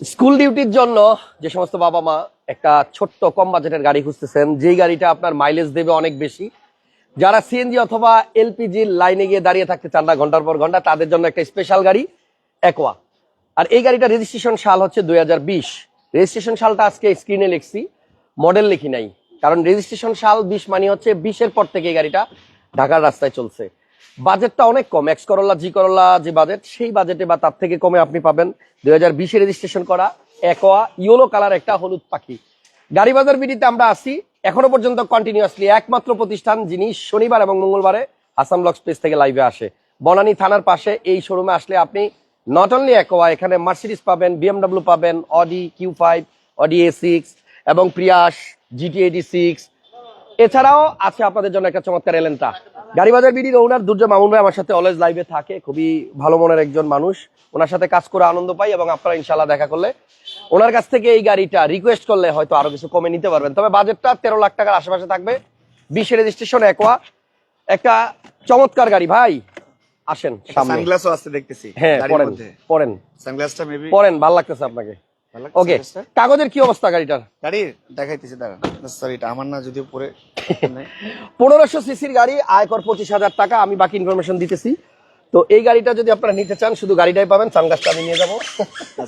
School ডিউটির জন্য যে সমস্ত বাবা মা একটা ছোট্ট কম বাজেটের গাড়ি খুঁজতেছেন, যেই গাড়িটা আপনার মাইলেজ দেবে অনেক বেশি। যারা সিএনজি অথবা এলপিজির লাইনে গিয়ে দাঁড়িয়ে থাকতে চান না ঘণ্টার পর ঘণ্টা, তাদের জন্য একটা স্পেশাল গাড়ি একোয়া আর এই গাড়িটা রেজিস্ট্রেশন সাল হচ্ছে দুই হাজার বিশ। রেজিস্ট্রেশন সালটা আজকে স্ক্রিনে লিখছি মডেল লিখি নাই। কারণ রেজিস্ট্রেশন সাল বিশ মানে হচ্ছে বিশের পর থেকে এই গাড়িটা ঢাকার রাস্তায় চলছে। বাজেটটা অনেক কম এক্স করোলা জি করোলা যে বাজেট সেই বাজেটে বা তার থেকে কমে আপনি পাবেন। দুই হাজার বিশে রেজিস্ট্রেশন করা একোয়া ইয়েলো কালার একটা হলুদ পাখি। গাড়ি বাজার বিডিতে আমরা আসি এখনও পর্যন্ত কন্টিনিউয়াসলি একমাত্র প্রতিষ্ঠান যিনি শনিবার এবং মঙ্গলবারে আসাম ব্লক স্পেস থেকে লাইভে আসে। বনানী থানার পাশে এই শোরুমে আসলে আপনি নট অনলি একোয়া এখানে মার্সিডিস পাবেন বিএমডাব্লিউ পাবেন Audi Q five Audi A six এবং প্রিয়াস জিটি এইটি সিক্স এছাড়াও আছে আপনাদের জন্য একটা চমৎকার এলেন্টা গাড়ি বাজার বিডির ওনার দুর্য মামুন ভাই আমার সাথে অলওয়েজ লাইভে থাকে খুবই ভালো মনের একজন মানুষ। ওনার সাথে কাজ করে আনন্দ পাই এবং আপনারা ইনশাল্লাহ দেখা করলে ওনার কাছ থেকে এই গাড়িটা রিকোয়েস্ট করলে হয়তো আরও কিছু কমে নিতে পারবেন। তবে বাজেটটা তেরো লাখ টাকার আশেপাশে থাকবে। বিশে রেজিস্ট্রেশন একোয়া একটা চমৎকার গাড়ি ভাই। আসেন সামনে। সানগ্লাসও আছে দেখতেছি হ্যাঁ পড়েন পড়েন সানগ্লাসটা মেবি পড়েন ভালো লাগতেছে আপনাকে। ওকে কাগজের কি অবস্থা গাড়িটার? গাড়ির দেখাইতেছি দাঁড়া সরি এটা আমার না যদিও পরে পনেরোশো সিসির গাড়ি আয়কর পঁচিশ হাজার টাকা আমি বাকি ইনফরমেশন দিতেছি। তো এই গাড়িটা যদি আপনারা নিতে চান শুধু গাড়িটাই পাবেন সানগ্লাসটা আমি নিয়ে যাব।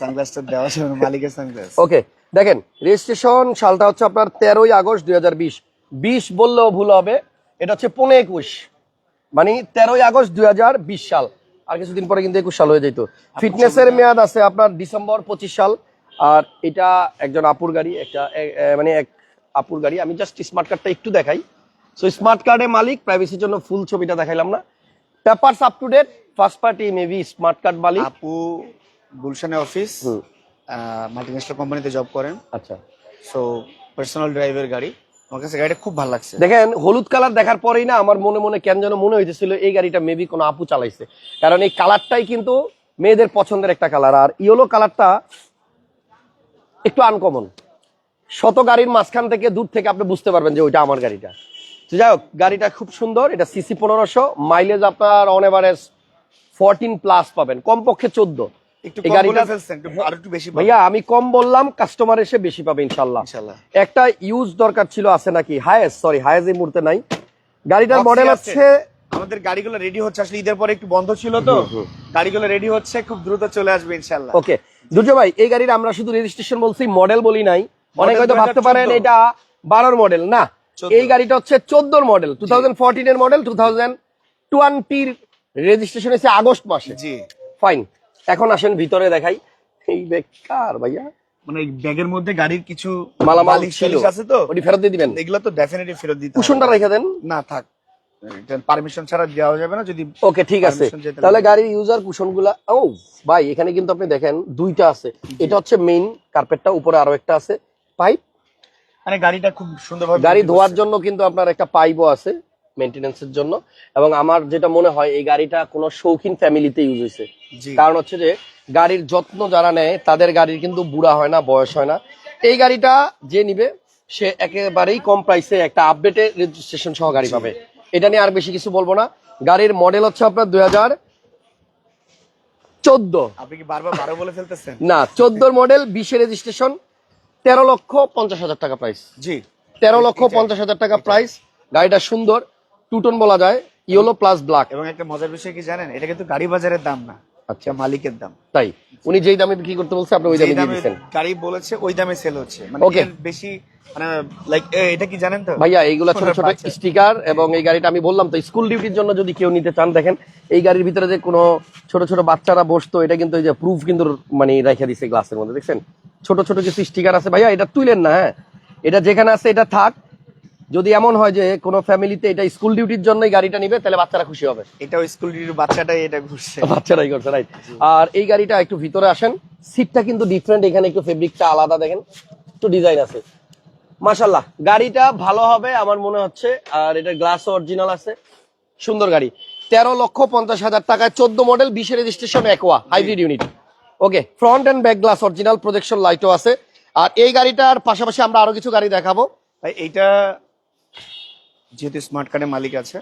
সানগ্লাসটা দেওয়া না, মালিকের সানগ্লাস ওকে দেখেন রেজিস্ট্রেশন সালটা হচ্ছে আপনার তেরোই আগস্ট দুই হাজার বিশ। বিশ বললেও ভুল হবে এটা হচ্ছে পনেরো একুশ। মানে তেরোই আগস্ট দুই হাজার বিশ সাল। আর কিছুদিন পরে কিন্তু একুশ সাল হয়ে যেত। ফিটনেসের মেয়াদ আছে আপনার ডিসেম্বর পঁচিশ সাল। আর এটা একজন আপুর গাড়ি একটা মানে এক আপুর গাড়ি। আমি জাস্ট স্মার্ট কার্ডটা একটু দেখাই। সো স্মার্ট কার্ডের মালিক প্রাইভেসির জন্য ফুল ছবিটা দেখাইলাম না। Papers up to date first party maybe smart card মালিক। আপু গুলশানে অফিস। মাল্টিনেশনাল কোম্পানিতে জব করেন। আচ্ছা। সো পার্সোনাল ড্রাইভের গাড়ি। আমার কাছে গাড়িটা খুব ভালো লাগছে। দেখেন হলুদ কালার দেখার পরেই না আমার মনে মনে কেন যেন মনে হইতেছিল এই গাড়িটা মেবি কোনো আপু চালাইছে। কারণ এই কালারটাই কিন্তু মেয়েদের পছন্দের একটা কালার। আর ইয়েলো কালারটা একটু আনকমন শত গাড়ির মাঝখান থেকে দূর থেকে আপনি বুঝতে পারবেন যে ওইটা আমার গাড়িটা। তো যাই হোক গাড়িটা খুব সুন্দর। এটা সিসি পনেরোশো। মাইলেজ আপনার অন এভারেজ ফোরটিন প্লাস পাবেন। কমপক্ষে চোদ্দ। বেশি ভাইয়া আমি কম বললাম কাস্টমার এসে বেশি পাবে ইনশাল্লাহ একটা ইউজ দরকার ছিল আছে নাকি? হায়েস সরি হায়েস এই মুহূর্তে নাই। গাড়িটার মডেল আছে। হচ্ছে আমাদের গাড়িগুলো রেডি হচ্ছে। আসলে ঈদের পরে একটু বন্ধ ছিল তো। গাড়িগুলো রেডি হচ্ছে খুব দ্রুত চলে আসবে ইনশাআল্লাহ ওকে। দুর্জয় ভাই এই গাড়ির আমরা শুধু রেজিস্ট্রেশন বলছি মডেল বলি নাই। অনেক হয়তো ভাবতে পারেন এটা বারোর মডেল না এই গাড়িটা হচ্ছে চোদ্দোর মডেল টু থাউজেন্ড এর মডেল টু থাউজেন্ড টোয়েন্টির রেজিস্ট্রেশন এসে আগস্ট মাসে। জি। ফাইন এখন আসেন ভিতরে দেখাই। এই বেকার ভাইয়া? মানে ব্যাগের মধ্যে গাড়ির কিছু মালামাল আছে তো? ওটি ফেরত দিয়ে দিবেন? এগুলো তো ডেফিনেটলি ফেরত দিতে কুশনটা রেখে দেন। না থাক। পারমিশন ছাড়া দেওয়া যাবে না যদি ওকে ঠিক আছে। তাহলে গাড়ির ইউজার কুশনগুলা ও ভাই এখানে কিন্তু আপনি দেখেন দুইটা আছে। এটা হচ্ছে মেইন কার্পেটটা উপরে আরও একটা আছে। পাইপ মানে গাড়িটা খুব সুন্দরভাবে গাড়ি ধোয়ার জন্য কিন্তু আপনার একটা পাইপও আছে মেনটেন্যান্সের জন্য। এবং আমার যেটা মনে হয় এই গাড়িটা কোনো শৌখিন ফ্যামিলিতে ইউজ হয়েছে কারণ হচ্ছে যে গাড়ির যত্ন যারা নেয় তাদের গাড়ির কিন্তু বুড়া হয় না বয়স হয় না। এই গাড়িটা যে নিবে সে একেবারেই কম প্রাইসে একটা আপডেটে রেজিস্ট্রেশন সহ গাড়ি পাবে। এটা নিয়ে আর বেশি কিছু বলব না। গাড়ির মডেল হচ্ছে আপনার দুই হাজার চোদ্দ। আপনি কি বারবার বারো বলে ফেলতেছেন? না চোদ্দোর মডেল বিশে রেজিস্ট্রেশন তেরো লক্ষ পঞ্চাশ হাজার টাকা প্রাইস জি। তেরো লক্ষ পঞ্চাশ হাজার টাকা প্রাইস গাড়িটা সুন্দর টুটন বলা যায় ইয়েলো প্লাস ব্ল্যাক এবং একটা মজার বিষয় কি জানেন? এটা কিন্তু গাড়ি বাজারের দাম না। আচ্ছা। মালিকের দাম। তাই? উনি যেই দামে বিক্রি করতে বলছে আপনি ওই দামে দিয়ে দিচ্ছেন। গাড়ি বলেছে ওই দামে সেল হচ্ছে। মানে বেশি মানে লাইক এটা কি জানেন তো? ভাইয়া এইগুলা ছোট ছোট স্টিকার এবং এই গাড়িটা আমি বললাম তো স্কুল ডিউটির জন্য যদি কেউ নিতে চান দেখেন এই গাড়ির ভিতরে যে কোনো ছোট ছোট বাচ্চারা বসতো এটা কিন্তু এই যে প্রুফ কিন্তু মানে রেখে দিছে গ্লাসের মধ্যে দেখছেন? ছোট ছোট কিছু স্টিকার আছে। ভাইয়া এটা তুলেন না হ্যাঁ? এটা যেখানে আছে এটা থাক। যদি এমন হয় যে কোনো ফ্যামিলিতে এটা স্কুল ডিউটির জন্য এই গাড়িটা নিবে তাহলে বাচ্চারা খুশি হবে। এটাও স্কুল ডিউটির বাচ্চাটাই এটা ঘুরছে। বাচ্চারাই করছে রাইট আর এই গাড়িটা একটু ভিতরে আসেন সিটটা কিন্তু ডিফারেন্ট এখানে একটু ফেব্রিকটা আলাদা দেখেন একটু ডিজাইন আছে। মাশাল্লাহ গাড়িটা ভালো হবে আমার মনে হচ্ছে আর এটা গ্লাস অরিজিনাল আছে। সুন্দর গাড়ি। তেরো লক্ষ পঞ্চাশ হাজার টাকায় চোদ্দ মডেল বিশে registration Aqua hybrid unit okay front and back glass original projection লাইটও আছে। আর এই গাড়িটার পাশাপাশি আমরা আরও কিছু গাড়ি দেখাবো। এইটা যেহেতু স্মার্ট কার্ডের মালিক আছে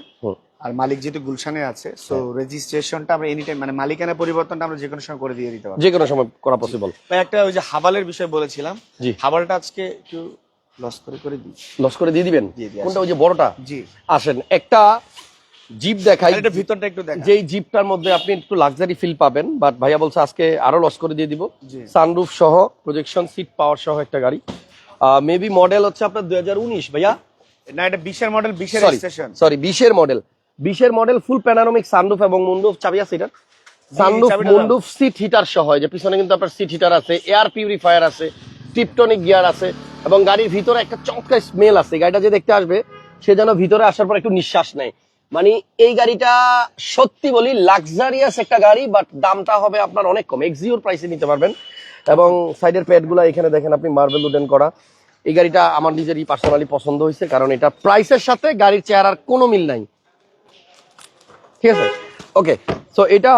আর মালিক যেহেতু গুলশানে আছে সো হ্যাঁ। রেজিস্ট্রেশনটা আমরা এনি টাইম মানে মালিকানা পরিবর্তনটা আমরা যে কোনো সময় করে দিয়ে দিতে পারব। যে কোনো সময় করা পসিবল ভাই একটা ওই যে হাবালের বিষয় বলেছিলাম জি। হাবালটা আজকে একটু লস করে করে দিই। লস করে দিয়ে দিবেন? কোনটা ওই যে বড়টা? জি। আসেন একটা জিপ দেখাই। এটা ভিতরটা একটু দেখেন। যেই জিপটার মধ্যে আপনি একটু লাক্সারি ফিল পাবেন বাট ভাইয়া বলছে আজকে আরও লস করে দিয়ে দিব। সানরুফ সহ প্রজেকশন সিট পাওয়ার সহ একটা গাড়ি। মেবি মডেল হচ্ছে আপনার দুই হাজার উনিশ ভাইয়া। না এটা বিশের model sorry full panoramic sunroof এবং মুন্ডুফ চাবি আছে এটা সানরুফ মুন্ডুফ সিট হিটার সহ যে পিছনে কিন্তু আপনার সিট হিটার আছে এয়ার পিউরিফায়ার আছে টিপটনিক গিয়ার আছে এবং গাড়ির ভিতরে একটা চমৎকার স্মেল আছে। গাড়িটা যে দেখতে আসবে সে যেন ভিতরে আসার পর একটু নিঃশ্বাস নেয়। মানে এই গাড়িটা সত্যি বলি লাক্সারিয়াস একটা গাড়ি বাট দামটা হবে আপনার অনেক কম। এক্সিওর প্রাইসে নিতে পারবেন। এবং সাইডের প্যাডগুলো এখানে দেখেন আপনি মার্বেল উডেন করা। এই গাড়িটা আমার নিজেরই পার্সোনালি পছন্দ হয়েছে কারণ এটা প্রাইসের সাথে গাড়ির চেহারার কোনো মিল নাই। ঠিক আছে? ওকে সো এটা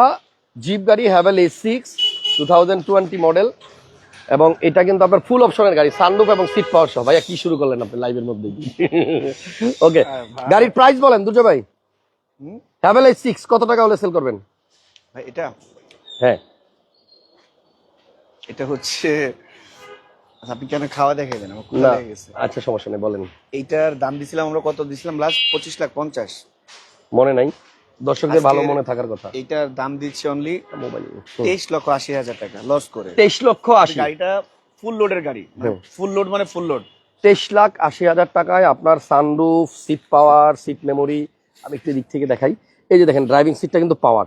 জিপ গাড়ি Haval A six two thousand twenty model এবং এটা কিন্তু আপনার ফুল অপশনের গাড়ি সানরুফ এবং সিট পাওয়ার সহ। ভাইয়া কি শুরু করলেন আপনি লাইভের মধ্যে ওকে গাড়ির প্রাইস বলেন দুটো ভাই। হ্যাভেল এ সিক্স কত টাকা হলে সেল করবেন? ভাই এটা? হ্যাঁ। এটা হচ্ছে আপনি কেন খাওয়া দেখে দেন? না। আচ্ছা সমস্যা নেই বলেন। এইটার দাম দিছিলাম আমরা কত? দিছিলাম লাস্ট পঁচিশ লাখ পঞ্চাশ। মনে নাই? দর্শকদের ভালো মনে থাকার কথা। এইটার দাম দিচ্ছে অনলি মোবাইল তেইশ লক্ষ আশি হাজার টাকা লস করে। তেইশ লক্ষ আশি। গাড়িটা ফুল লোডের গাড়ি। ফুল লোড মানে ফুল লোড তেইশ লাখ আশি হাজার টাকায় আপনার sunroof seat power seat memory আমি একটু দিক থেকে দেখাই। এই যে দেখেন ড্রাইভিং সিটটা কিন্তু পাওয়ার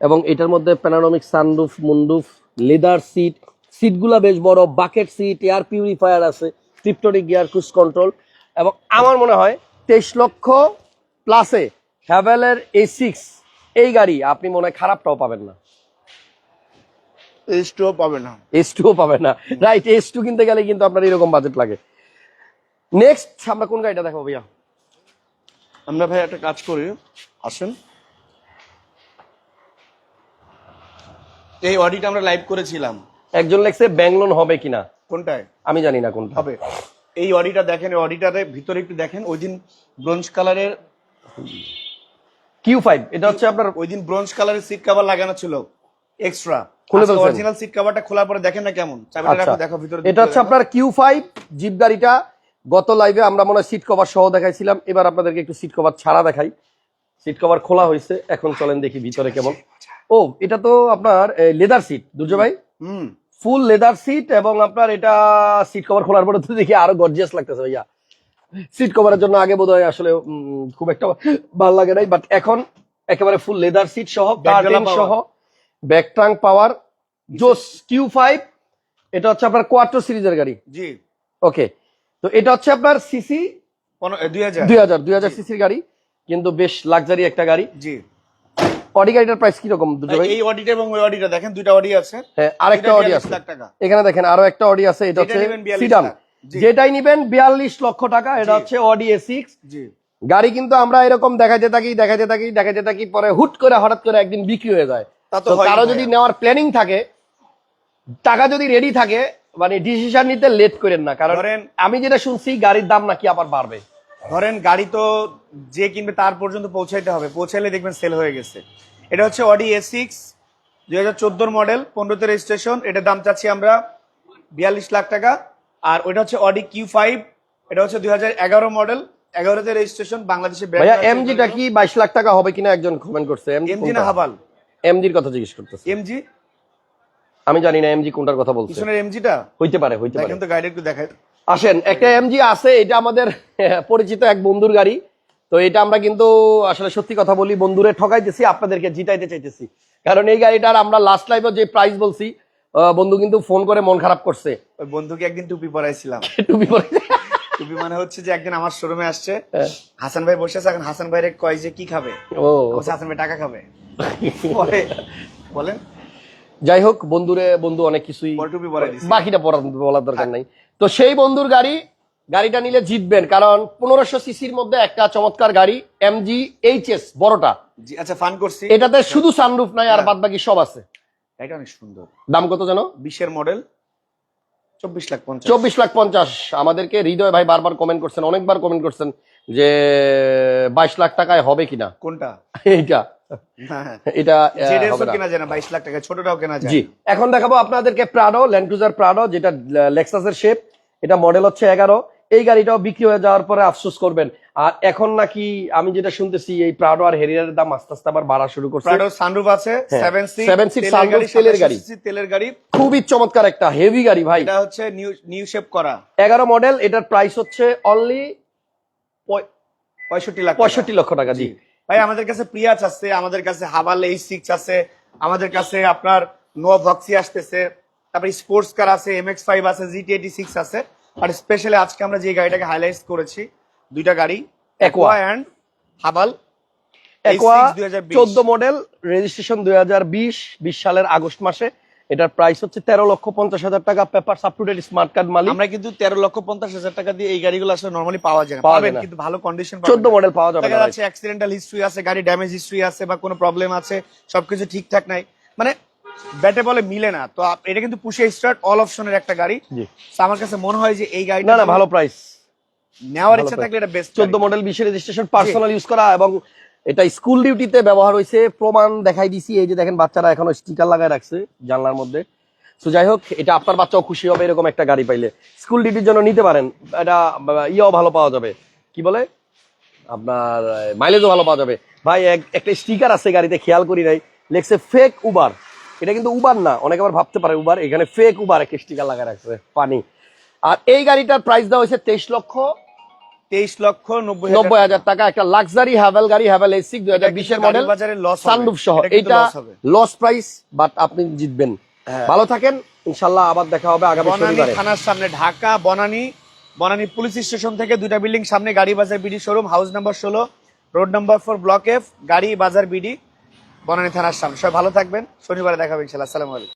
এবং এটার মধ্যে panoramic sunroof moonroof leather seat সিটগুলা বেশ বড় বাকেট সিট এয়ার পিউরিফায়ার আছে টিপটনিক গিয়ার ক্রুজ কন্ট্রোল এবং আমার মনে হয় তেইশ লক্ষ প্লাসে হ্যাভেলের এ সিক্স এই গাড়ি আপনি মনে হয় খারাপটাও পাবেন না। স্টোভ পাবে না। না। রাইট কিনতে গেলে কিন্তু আপনার এরকম বাজেট লাগে। নেক্সট আমরা কোন গাড়িটা দেখাবো ভাইয়া? আমরা ভাই একটা কাজ করি আসেন। এই অডিটা আমরা লাইভ করেছিলাম। একজন লেখছে ব্যাংলোন হবে কিনা। কোনটায়? আমি জানি না কোনটা। হবে। এই অডিটা দেখেন অডিটারে ভিতরে একটু দেখেন ওই দিন ব্রোঞ্জ কালারের কিউ ফাইভ এটা হচ্ছে আপনার ওই দিন ব্রোঞ্জ কালারের সিট কভার লাগানো ছিল এক্সট্রা খুলে? অরিজিনাল সিট কভারটা খোলার পরে দেখেন না কেমন। চাবিটা আচ্ছা। রাখো দেখো ভিতরে এটা হচ্ছে আপনার কিউ ফাইভ জিপ গাড়িটা। গত লাইভে আমরা মনে হয় সিট কভার সহ দেখাইছিলাম। এবার আপনাদেরকে একটু সিট কভার ছাড়া দেখাই। সিট কভার খোলা হয়েছে। এখন চলেন দেখি ভিতরে কেমন। ও এটা তো আপনার লেদার সিট দুর্য ভাই? হুম। ফুল লেদার সিট এবং আপনার এটা সিট কভার খোলার পরে তো দেখি আরও গর্জিয়াস লাগতেছে ভাইয়া। সিট কভারের জন্য আগে বোধহয় আসলে খুব একটা ভালো লাগে নাই বাট এখন একেবারে ফুল লেদার সিট সহ কার্টেন সহ ব্যাক ট্রাঙ্ক পাওয়ার জোস কিউ ফাইভ এটা হচ্ছে আপনার কোয়াট্রো সিরিজের গাড়ি। জি। ওকে তো এটা হচ্ছে আপনার সিসি দুই হাজার। দুই হাজার দুই হাজার সিসির গাড়ি কিন্তু বেশ লাক্সারি একটা গাড়ি। জি। অডি গাড়িটার প্রাইস কীরকম দুটো ভাই? এই অডিটা এবং ওই অডিটা দেখেন দুইটা অডি আছে। হ্যাঁ আরেকটা অডি 42 আছে। লাখ টাকা। এখানে দেখেন আরও একটা অডি আছে এটা হচ্ছে সিডান যেটাই নিবেন বিয়াল্লিশ লক্ষ টাকা এটা হচ্ছে অডি জি। গাড়ি কিন্তু আমরা এরকম দেখাতে থাকি দেখাতে থাকি দেখাতে থাকি পরে হুট করে হঠাৎ করে একদিন বিক্রি হয়ে যায়। তো কারও যদি নেওয়ার প্ল্যানিং থাকে টাকা যদি রেডি থাকে মানে ডিসিশন নিতে লেট করেন না। কারণ আমি যেটা শুনছি গাড়ির দাম নাকি আবার বাড়বে। ধরেন গাড়ি তো যে কিনবে তার পর্যন্ত পৌঁছাইতে হবে পৌঁছাইলে দেখবেন সেল হয়ে গেছে। এটা হচ্ছে অডি এ সিক্স দুই হাজার চোদ্দোর মডেল পনেরোতে রেজিস্ট্রেশন এটার দাম চাচ্ছি আমরা বিয়াল্লিশ লাখ টাকা। আর ওইটা হচ্ছে অডি কিউ ফাইভ এটা হচ্ছে দুই হাজার এগারো মডেল এগারোতে রেজিস্ট্রেশন বাংলাদেশে ভাইয়া এমজিটা কি বাইশ লাখ টাকা হবে কিনা একজন কমেন্ট করছে? এমজি না হাবাল? এমজির কথা জিজ্ঞেস করতেছে। এমজি আমি জানি না এমজি কোনটার কথা বলছে। পিছনের এমজিটা হইতে পারে হইতে পারে। কিন্তু গাড়ি একটু দেখায় আসেন একটা এমজি আছে এটা আমাদের পরিচিত এক বন্ধুর গাড়ি। তো এটা আমরা কিন্তু আসলে সত্যি কথা বলি বন্ধুরে ঠকাইতেছি আপনাদেরকে জিতাইতে চাইতেছি। কারণ এই গাড়িটার আমরা লাস্ট লাইভে যে প্রাইস বলছি বন্ধু কিন্তু ফোন করে মন খারাপ করছে। ওই বন্ধুকে একদিন টুপি পরাইছিলাম। টুপি পরে টুপি মানে হচ্ছে যে একদিন আমার শোরুমে আসছে হ্যাঁ। হাসান ভাই বসে আছে এখন হাসান ভাইয়ের কয় যে কি খাবে? ও। হাসান ভাই টাকা খাবে। বলেন। যাই হোক বন্ধুরে বন্ধু অনেক কিছুই বাকিটা বলার দরকার নাই। তো সেই বন্ধুর গাড়ি গাড়িটা নিলে জিতবেন কারণ পনেরোশো সিসির মধ্যে একটা চমৎকার গাড়ি এমজি এইচএস বড়টা। জি আচ্ছা ফান করছি। এটাতে শুধু সানরুফ নাই আর হ্যাঁ। বাদ বাকি সব আছে। এটা অনেক সুন্দর। দাম কত জানো বিশের মডেল চব্বিশ লাখ পঞ্চাশ। চব্বিশ লাখ পঞ্চাশ। আমাদেরকে হৃদয় ভাই বারবার কমেন্ট করছেন অনেকবার কমেন্ট করছেন যে বাইশ লাখ টাকায় হবে কিনা। কোনটা? এইটা। হ্যাঁ এটা। কেনা যায় না বাইশ লাখ টাকা ছোটটাও কেনা যায় জি। এখন দেখাবো আপনাদেরকে প্রাডো ল্যান্ড ক্রুজার প্রাডো যেটা লেক্সাসের শেপ এটা মডেল হচ্ছে এগারো। এই গাড়িটাও বিক্রি হয়ে যাওয়ার পরে আফসোস করবেন। আর এখন নাকি আমি যেটা শুনতেছি এই প্রাডো আর হেরিয়ারের দাম আস্তে আস্তে আবার বাড়া শুরু করছে। প্রাডো সানরুফ আছে তেলের গাড়ি। তেলের গাড়ি। খুবই চমৎকার একটা হেভি গাড়ি ভাই। এটা হচ্ছে নিউ নিউ শেপ করা। এগারো মডেল এটার প্রাইস হচ্ছে অনলি পঁয়ষট্টি লাখ টাকা। পঁয়ষট্টি লক্ষ টাকা জি। ভাই আমাদের কাছে প্রিয়াজ আছে আমাদের কাছে হাবাল এই সিক্স আছে আমাদের কাছে আপনার নোয়া ভক্সি আসতেছে তারপরে স্পোর্টস কার আছে এম এক্স ফাইভ আছে জিটি এইটি সিক্স আছে আর স্পেশালি আজকে আমরা যে গাড়িটাকে হাইলাইট করেছি দুইটা গাড়ি। একোয়া অ্যান্ড হাবাল হাজার চোদ্দ মডেল রেজিস্ট্রেশন দুই হাজার বিশ বিশ সালের আগস্ট মাসে এটার প্রাইস হচ্ছে তেরো লক্ষ পঞ্চাশ হাজার টাকা। পেপার ডেট স্মার্ট কার্ড মালিক। আমরা কিন্তু তেরো লক্ষ পঞ্চাশ হাজার টাকা দিয়ে এই গাড়িগুলো আসলে নর্মালি পাওয়া যায় পাবেন কিন্তু ভালো কন্ডিশন চোদ্দ মডেল পাওয়া যাবে দেখা যাচ্ছে অ্যাক্সিডেন্টাল হিস্ট্রি আছে গাড়ি ড্যামেজ হিস্ট্রি আছে বা কোনো প্রবলেম আছে সবকিছু ঠিকঠাক নাই। মানে ব্যাটে বলে মিলে না। তো এটা কিন্তু পুষে স্টার্ট অল অপশনের একটা গাড়ি। তো আমার কাছে মনে হয় যে এই গাড়িটা না না ভালো প্রাইস নেওয়ার ইচ্ছা থাকলে এটা বেস্ট চোদ্দ মডেল বিশের রেজিস্ট্রেশন পার্সোনাল ইউজ করা এবং এটা স্কুল ডিউটিতে ব্যবহার হয়েছে প্রমাণ দেখাই দিছি, এই যে দেখেন বাচ্চারা এখনও স্টিকার লাগায় রাখছে জানলার মধ্যে। তো যাই হোক, এটা আপনার বাচ্চাও খুশি হবে, এরকম একটা গাড়ি পাইলে। স্কুল ডিউটির জন্য নিতে পারেন, এটা ইয়েও ভালো পাওয়া যাবে। কি বলে? আপনার মাইলেজও ভালো পাওয়া যাবে। ভাই, এক- একটা স্টিকার আছে গাড়িতে, খেয়াল করি নাই। লেখছে ফেক উবার এটা কিন্তু উবার না, অনেকে আবার ভাবতে পারে উবার এখানে ফেক উবার একটা স্টিকার লাগায় রাখছে পানি আর এই গাড়িটার প্রাইস দেওয়া হয়েছে তেইশ লক্ষ। তেইশ লক্ষ নব্বই হাজার টাকা। একটা লাক্সারি হ্যাভেল গাড়ি হ্যাভেল এসি দুই হাজার বিশের মডেল সানরুফ সহ। এটা হবে। লস প্রাইস বাট আপনি জিতবেন। হ্যাঁ। ভালো থাকেন ইনশাল্লাহ আবার দেখা হবে আগামী শনিবারে। থানার সামনে ঢাকা বনানী বনানী পুলিশ স্টেশন থেকে দুইটা বিল্ডিং সামনে Gari Bazar BD showroom house number ষোলো road number four block F Gari Bazar BD Banani থানার সামনে। সবাই ভালো থাকবেন শনিবারে দেখাবেন ইনশাল্লাহ। আসসালামু আলাইকুম।